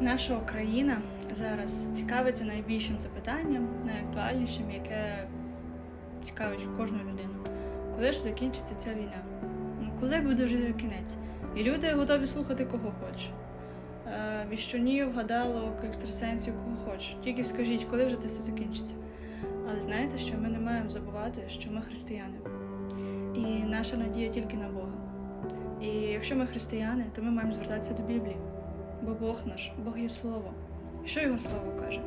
Наша країна зараз цікавиться найбільшим запитанням, найактуальнішим, яке цікавить кожну людину. Коли ж закінчиться ця війна? Ну, коли буде вже кінець? І люди готові слухати кого хоче. Е, Віщунів, гадалок, екстрасенсів, кого хоче. Тільки скажіть, коли вже це все закінчиться. Але знаєте, що ми не маємо забувати, що ми християни. І наша надія тільки на Бога. І якщо ми християни, то ми маємо звертатися до Біблії. Бо Бог наш, Бог є слово. Що його слово каже?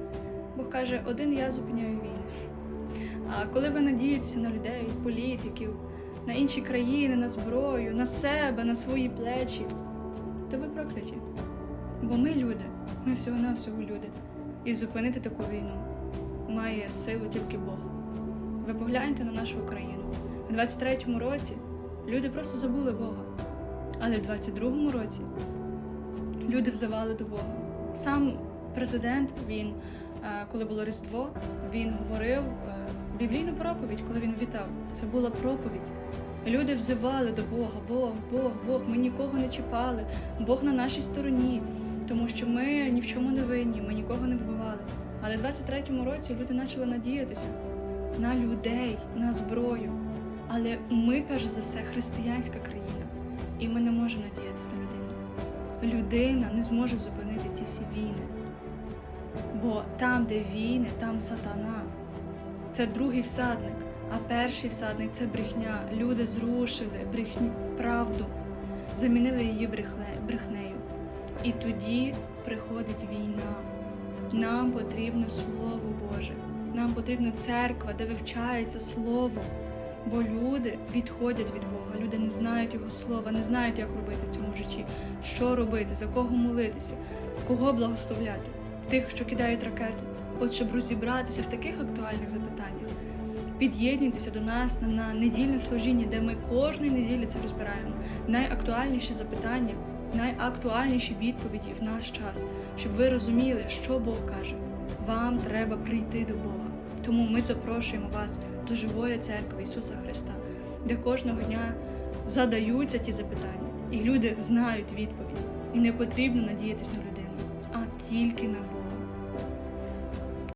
Бог каже, один я зупиняю війни. А коли ви надієтеся на людей, політиків, на інші країни, на зброю, на себе, на свої плечі, то ви прокляті. Бо ми люди, ми всього-навсього люди. І зупинити таку війну має силу тільки Бог. Ви погляньте на нашу Україну. У 23-му році люди просто забули Бога. Але в 22-му році люди взивали до Бога. Сам президент, він, е, коли було Різдво, він говорив е, біблійну проповідь, коли він вітав. Це була проповідь. Люди взивали до Бога, Бог, Бог, Бог, ми нікого не чіпали, Бог на нашій стороні, тому що ми ні в чому не винні, ми нікого не вбивали. Але в 23-му році люди почали надіятися на людей, на зброю. Але ми, перш за все, християнська країна, і ми не можемо надіятися на людину. Людина не зможе зупинити ці всі війни. Бо там, де війни, там сатана. Це другий всадник, а перший всадник це брехня. Люди зрушили брехню, правду, замінили її брехнею. І тоді приходить війна. Нам потрібно Слово Боже. Нам потрібна церква, де вивчається Слово. Бо люди відходять від Бога, люди не знають Його слова, не знають, як робити в цьому житті, що робити, за кого молитися, кого благословляти, тих, що кидають ракети. От щоб розібратися в таких актуальних запитаннях, під'єднуйтеся до нас на, на недільне служіння, де ми кожної неділі це розбираємо. Найактуальніші запитання, найактуальніші відповіді в наш час, щоб ви розуміли, що Бог каже. Вам треба прийти до Бога. Тому ми запрошуємо вас до живої церкви Ісуса Христа, де кожного дня задаються ті запитання, і люди знають відповідь. І не потрібно надіятись на людину, а тільки на Бога.